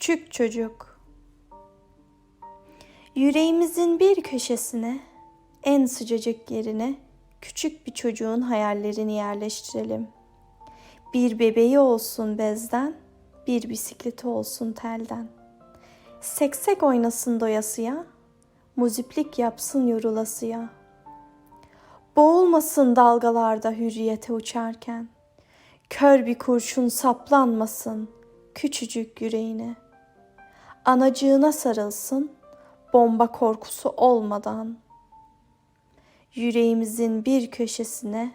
Küçük çocuk. Yüreğimizin bir köşesine, en sıcacık yerine küçük bir çocuğun hayallerini yerleştirelim. Bir bebeği olsun bezden, bir bisikleti olsun telden. Seksek oynasın doyasıya, muziplik yapsın yorulasıya. Boğulmasın dalgalarda hürriyete uçarken. Kör bir kurşun saplanmasın küçücük yüreğine. Anacığına sarılsın bomba korkusu olmadan. Yüreğimizin bir köşesine,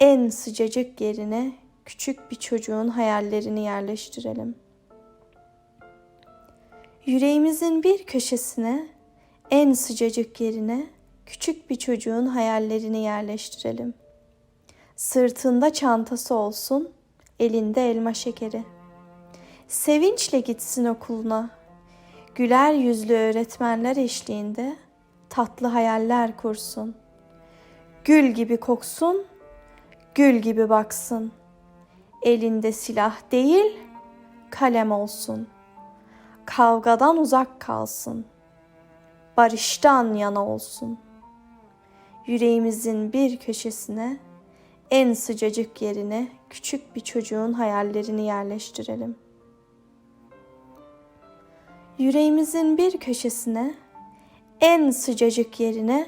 en sıcacık yerine küçük bir çocuğun hayallerini yerleştirelim. Yüreğimizin bir köşesine, en sıcacık yerine küçük bir çocuğun hayallerini yerleştirelim. Sırtında çantası olsun, elinde elma şekeri. Sevinçle gitsin okuluna. Güler yüzlü öğretmenler eşliğinde tatlı hayaller kursun. Gül gibi koksun, gül gibi baksın. Elinde silah değil, kalem olsun. Kavgadan uzak kalsın. Barıştan yana olsun. Yüreğimizin bir köşesine, en sıcacık yerine küçük bir çocuğun hayallerini yerleştirelim. Yüreğimizin bir köşesine, en sıcacık yerine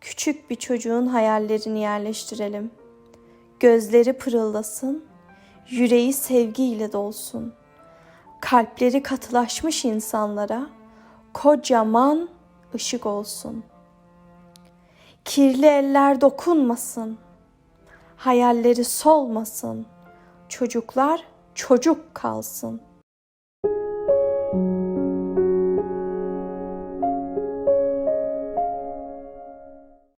küçük bir çocuğun hayallerini yerleştirelim. Gözleri pırıldasın, yüreği sevgiyle dolsun. Kalpleri katılaşmış insanlara kocaman ışık olsun. Kirli eller dokunmasın. Hayalleri solmasın. Çocuklar çocuk kalsın.''